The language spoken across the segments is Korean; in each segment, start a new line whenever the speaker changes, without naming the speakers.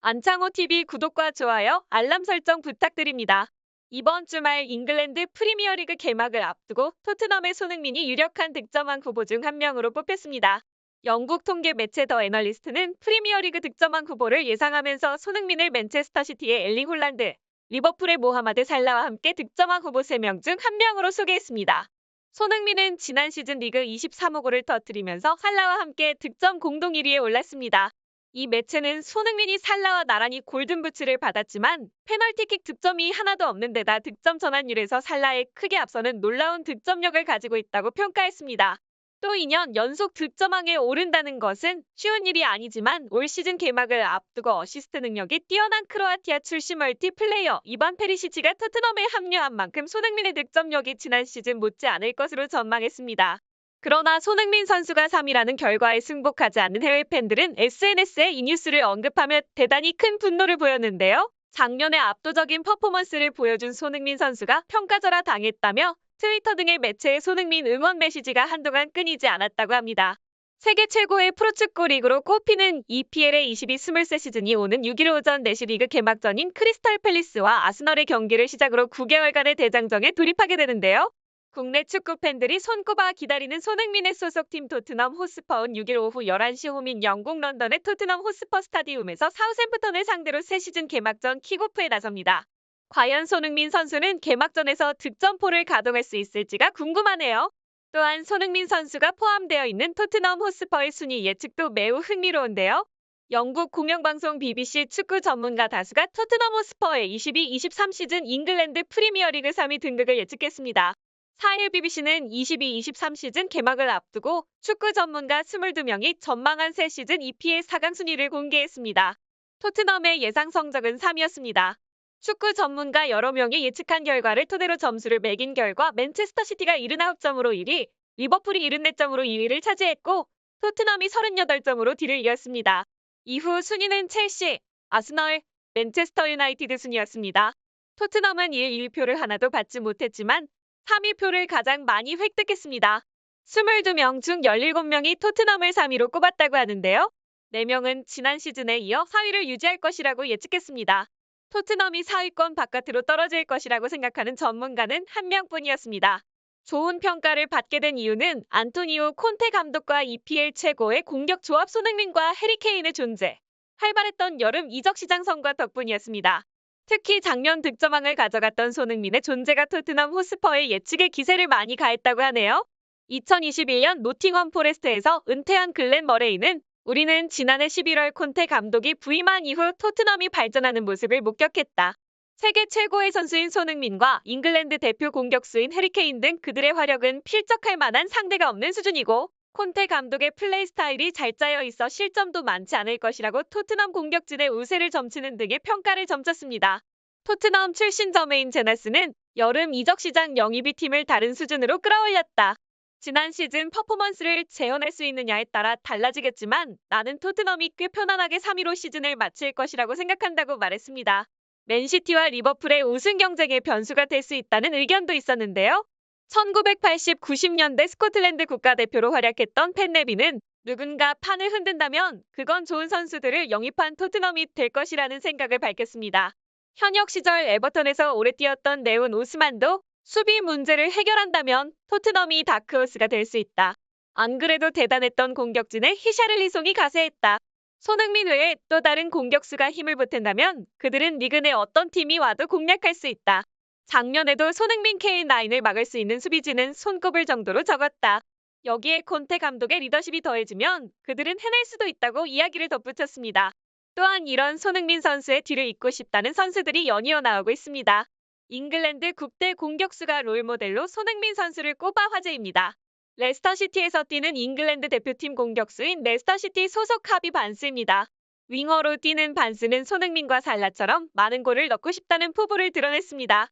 안창호 TV 구독과 좋아요, 알람 설정 부탁드립니다. 이번 주말 잉글랜드 프리미어리그 개막을 앞두고 토트넘의 손흥민이 유력한 득점왕 후보 중 한 명으로 뽑혔습니다. 영국 통계 매체 더 애널리스트는 프리미어리그 득점왕 후보를 예상하면서 손흥민을 맨체스터 시티의 엘링 홀란드, 리버풀의 모하마드 살라와 함께 득점왕 후보 3명 중 한 명으로 소개했습니다. 손흥민은 지난 시즌 리그 23호 골을 터뜨리면서 살라와 함께 득점 공동 1위에 올랐습니다. 이 매체는 손흥민이 살라와 나란히 골든부츠를 받았지만 페널티킥 득점이 하나도 없는 데다 득점 전환율에서 살라에 크게 앞서는 놀라운 득점력을 가지고 있다고 평가했습니다. 또 2년 연속 득점왕에 오른다는 것은 쉬운 일이 아니지만 올 시즌 개막을 앞두고 어시스트 능력이 뛰어난 크로아티아 출신 멀티 플레이어 이반 페리시치가 토트넘에 합류한 만큼 손흥민의 득점력이 지난 시즌 못지 않을 것으로 전망했습니다. 그러나 손흥민 선수가 3위라는 결과에 승복하지 않는 해외 팬들은 SNS에 이 뉴스를 언급하며 대단히 큰 분노를 보였는데요. 작년에 압도적인 퍼포먼스를 보여준 손흥민 선수가 평가절하 당했다며 트위터 등의 매체에 손흥민 응원 메시지가 한동안 끊이지 않았다고 합니다. 세계 최고의 프로축구 리그로 꼽히는 EPL의 22-23 시즌이 오는 6일 오전 4시 리그 개막전인 크리스탈 팰리스와 아스널의 경기를 시작으로 9개월간의 대장정에 돌입하게 되는데요. 국내 축구 팬들이 손꼽아 기다리는 손흥민의 소속팀 토트넘 호스퍼은 6일 오후 11시 홈인 영국 런던의 토트넘 호스퍼 스타디움에서 사우샘프턴을 상대로 새 시즌 개막전 킥오프에 나섭니다. 과연 손흥민 선수는 개막전에서 득점포를 가동할 수 있을지가 궁금하네요. 또한 손흥민 선수가 포함되어 있는 토트넘 호스퍼의 순위 예측도 매우 흥미로운데요. 영국 공영방송 BBC 축구 전문가 다수가 토트넘 호스퍼의 22-23 시즌 잉글랜드 프리미어리그 3위 등극을 예측했습니다. 4일 BBC는 22-23 시즌 개막을 앞두고 축구 전문가 22명이 전망한 새 시즌 EPL 4강 순위를 공개했습니다. 토트넘의 예상 성적은 3위였습니다. 축구 전문가 여러 명이 예측한 결과를 토대로 점수를 매긴 결과 맨체스터 시티가 79점으로 1위, 리버풀이 74점으로 2위를 차지했고 토트넘이 38점으로 뒤를 이었습니다. 이후 순위는 첼시, 아스널, 맨체스터 유나이티드 순이었습니다. 토트넘은 1, 1표를 하나도 받지 못했지만 3위표를 가장 많이 획득했습니다. 22명 중 17명이 토트넘을 3위로 꼽았다고 하는데요. 4명은 지난 시즌에 이어 4위를 유지할 것이라고 예측했습니다. 토트넘이 4위권 바깥으로 떨어질 것이라고 생각하는 전문가는 한 명뿐이었습니다. 좋은 평가를 받게 된 이유는 안토니오 콘테 감독과 EPL 최고의 공격 조합 손흥민과 해리케인의 존재, 활발했던 여름 이적 시장 성과 덕분이었습니다. 특히 작년 득점왕을 가져갔던 손흥민의 존재가 토트넘 호스퍼의 예측에 기세를 많이 가했다고 하네요. 2021년 노팅엄 포레스트에서 은퇴한 글렌 머레이는 우리는 지난해 11월 콘테 감독이 부임한 이후 토트넘이 발전하는 모습을 목격했다. 세계 최고의 선수인 손흥민과 잉글랜드 대표 공격수인 해리케인 등 그들의 화력은 필적할 만한 상대가 없는 수준이고 콘테 감독의 플레이 스타일이 잘 짜여 있어 실점도 많지 않을 것이라고 토트넘 공격진의 우세를 점치는 등의 평가를 점쳤습니다. 토트넘 출신 저메인 제나스는 여름 이적 시장 영입이 팀을 다른 수준으로 끌어올렸다. 지난 시즌 퍼포먼스를 재현할 수 있느냐에 따라 달라지겠지만 나는 토트넘이 꽤 편안하게 3위로 시즌을 마칠 것이라고 생각한다고 말했습니다. 맨시티와 리버풀의 우승 경쟁의 변수가 될 수 있다는 의견도 있었는데요. 1980, 90년대 스코틀랜드 국가대표로 활약했던 팬네비는 누군가 판을 흔든다면 그건 좋은 선수들을 영입한 토트넘이 될 것이라는 생각을 밝혔습니다. 현역 시절 에버턴에서 오래 뛰었던 네온 오스만도 수비 문제를 해결한다면 토트넘이 다크호스가 될 수 있다. 안 그래도 대단했던 공격진의 히샤를리송이 가세했다. 손흥민 외에 또 다른 공격수가 힘을 보탠다면 그들은 리그 내 어떤 팀이 와도 공략할 수 있다. 작년에도 손흥민 K9을 막을 수 있는 수비진은 손꼽을 정도로 적었다. 여기에 콘테 감독의 리더십이 더해지면 그들은 해낼 수도 있다고 이야기를 덧붙였습니다. 또한 이런 손흥민 선수의 뒤를 잇고 싶다는 선수들이 연이어 나오고 있습니다. 잉글랜드 국대 공격수가 롤모델로 손흥민 선수를 꼽아 화제입니다. 레스터시티에서 뛰는 잉글랜드 대표팀 공격수인 레스터시티 소속 하비 반스입니다. 윙어로 뛰는 반스는 손흥민과 살라처럼 많은 골을 넣고 싶다는 포부를 드러냈습니다.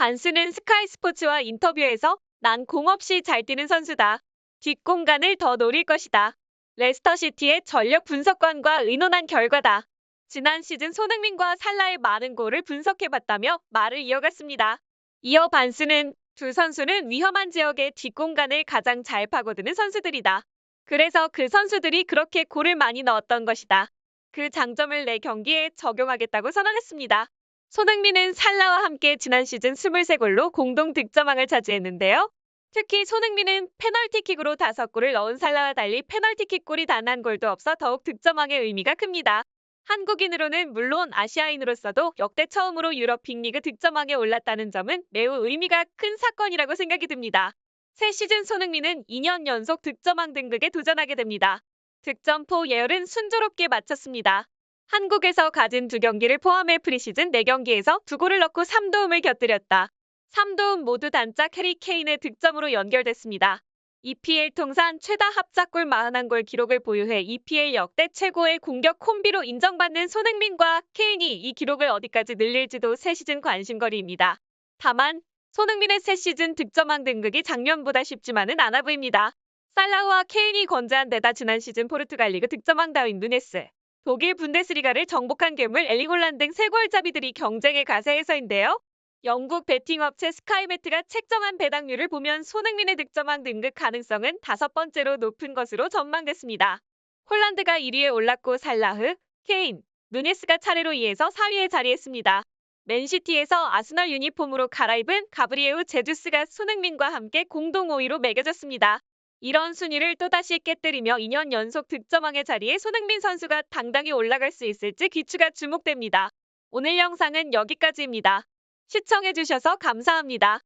반스는 스카이 스포츠와 인터뷰에서 난 공 없이 잘 뛰는 선수다. 뒷공간을 더 노릴 것이다. 레스터시티의 전력 분석관과 의논한 결과다. 지난 시즌 손흥민과 살라의 많은 골을 분석해봤다며 말을 이어갔습니다. 이어 반스는 두 선수는 위험한 지역의 뒷공간을 가장 잘 파고드는 선수들이다. 그래서 그 선수들이 그렇게 골을 많이 넣었던 것이다. 그 장점을 내 경기에 적용하겠다고 선언했습니다. 손흥민은 살라와 함께 지난 시즌 23골로 공동 득점왕을 차지했는데요. 특히 손흥민은 페널티킥으로 5골을 넣은 살라와 달리 페널티킥 골이 단 한 골도 없어 더욱 득점왕의 의미가 큽니다. 한국인으로는 물론 아시아인으로서도 역대 처음으로 유럽 빅리그 득점왕에 올랐다는 점은 매우 의미가 큰 사건이라고 생각이 듭니다. 새 시즌 손흥민은 2년 연속 득점왕 등극에 도전하게 됩니다. 득점포 예열은 순조롭게 마쳤습니다. 한국에서 가진 두 경기를 포함해 프리시즌 4경기에서 두 골을 넣고 3도움을 곁들였다. 3도움 모두 단짝 해리 케인의 득점으로 연결됐습니다. EPL 통산 최다 합작골 41골 기록을 보유해 EPL 역대 최고의 공격 콤비로 인정받는 손흥민과 케인이 이 기록을 어디까지 늘릴지도 새 시즌 관심거리입니다. 다만 손흥민의 새 시즌 득점왕 등극이 작년보다 쉽지만은 않아 보입니다. 살라흐와 케인이 건재한 데다 지난 시즌 포르투갈 리그 득점왕 다윈 누네스, 독일 분데스리가를 정복한 괴물 엘링홀란 등 세 골잡이들이 경쟁의 가세에서인데요. 영국 베팅 업체 스카이베트가 책정한 배당률을 보면 손흥민의 득점왕 등극 가능성은 다섯 번째로 높은 것으로 전망됐습니다. 홀란드가 1위에 올랐고 살라흐, 케인, 누네스가 차례로 2에서 4위에 자리했습니다. 맨시티에서 아스널 유니폼으로 갈아입은 가브리에우 제주스가 손흥민과 함께 공동 5위로 매겨졌습니다. 이런 순위를 또다시 깨뜨리며 2년 연속 득점왕의 자리에 손흥민 선수가 당당히 올라갈 수 있을지 귀추가 주목됩니다. 오늘 영상은 여기까지입니다. 시청해주셔서 감사합니다.